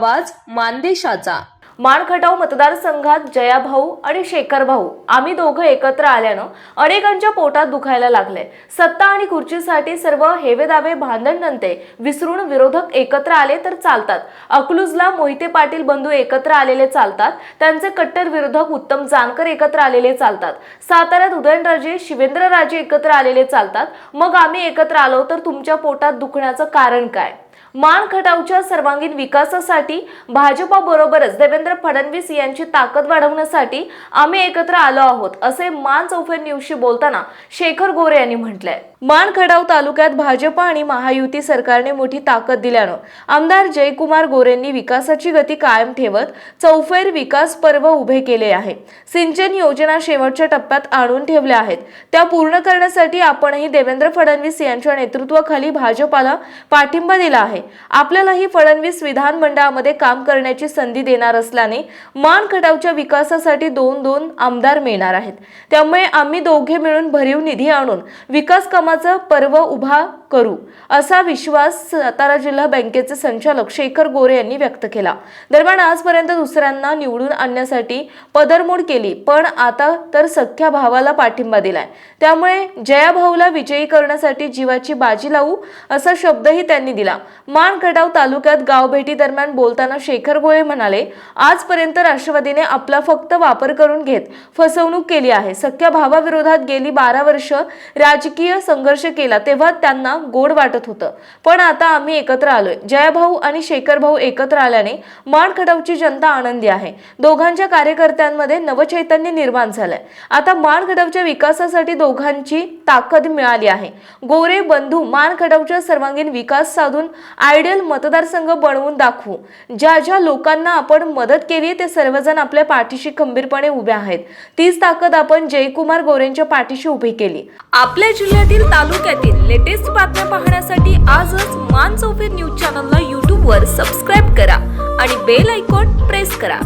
आवाज मानदेशाचा. माणखटाव मतदारसंघात जयाभाऊ आणि शेखर भाऊ. आम्ही दोघं एकत्र आल्यानं अनेकांच्या पोटात दुखायला लागले सत्ता आणि खुर्चीसाठी सर्व हेवेदावे भांडण नंते विसरून विरोधक एकत्र आले तर चालतात. अकलूजला मोहिते पाटील बंधू एकत्र आलेले चालतात. त्यांचे कट्टर विरोधक उत्तम जानकर एकत्र आलेले चालतात. साताऱ्यात उदयनराजे शिवेंद्रराजे एकत्र आलेले चालतात. मग आम्ही एकत्र आलो तर तुमच्या पोटात दुखण्याचं कारण काय? मान खटावच्या सर्वांगीण विकासासाठी भाजपा बरोबरच देवेंद्र फडणवीस यांची ताकद वाढवण्यासाठी आम्ही एकत्र आलो आहोत असे मान चौफेर न्यूजशी बोलताना शेखर गोरे यांनी म्हटलंय. मानखडाव तालुक्यात भाजपा आणि महायुती सरकारने मोठी ताकद दिल्यानं आमदार जयकुमार गोरेंनी विकासाची गती कायम ठेवत चौफेर विकास पर्व उभे केले आहे. सिंचन योजना शेवटच्या टप्प्यात आणून ठेवल्या आहेत. त्या पूर्ण करण्यासाठी आपणही देवेंद्र फडणवीस यांच्या नेतृत्वाखाली भाजपाला पाठिंबा दिला आहे. आपल्यालाही फडणवीस विधानमंडळामध्ये काम करण्याची संधी देणार असल्याने मानखडावच्या विकासासाठी दोन दोन आमदार मिळणार आहेत. त्यामुळे आम्ही दोघे मिळून भरीव निधी आणून विकास कामाचा पर्व उभा करू असा विश्वास सातारा जिल्हा बँकेचे संचालक शेखर गोरे यांनी व्यक्त केला. दरम्यान आजपर्यंत दुसऱ्यांना निवडून आणण्यासाठी पदरमोड केली पण आता तर सख्या भावाला पाठिंबा दिलाय. त्यामुळे जया भाऊला विजयी करण्यासाठी जीवाची बाजी लावू असा शब्दही त्यांनी दिला. मान तालुक्यात गावभेटी दरम्यान बोलताना शेखर गोळे म्हणाले आजपर्यंत राष्ट्रवादीने आपला फक्त वापर करून घेत फसवणूक केली आहे. सख्या भावाविरोधात गेली बारा वर्ष राजकीय संघर्ष केला तेव्हा त्यांना गोड वाटत होतं. पण आता आम्ही एकत्र आलोय. जयभाऊ आणि शेखर भाऊ एकत्र आल्याने मान जनता आनंदी आहे. दोघांच्या कार्यकर्त्यांमध्ये नवचैतन्य निर्माण झालंय. आता माणखटवच्या विकासासाठी दोघांची ताकद मिळाली आहे. गोरे बंधू मानखडावच्या सर्वांगीण विकास साधून आयडियल मतदारसंघ बनवून दाखवू. ज्या ज्या लोकांना आपण मदत केली ते सर्वजण आपल्या पाठीशी खंबीरपणे उभे आहेत. तीच ताकद आपण जयकुमार गोरेंच्या पाठीशी उभी केली. आपल्या जिल्ह्यातील तालुक्यातील लेटेस्ट बातम्या पाहण्यासाठी आजच मान चौफेर न्यूज चॅनलला यूट्यूबवर सबस्क्राईब करा आणि बेल आयकॉन प्रेस करा.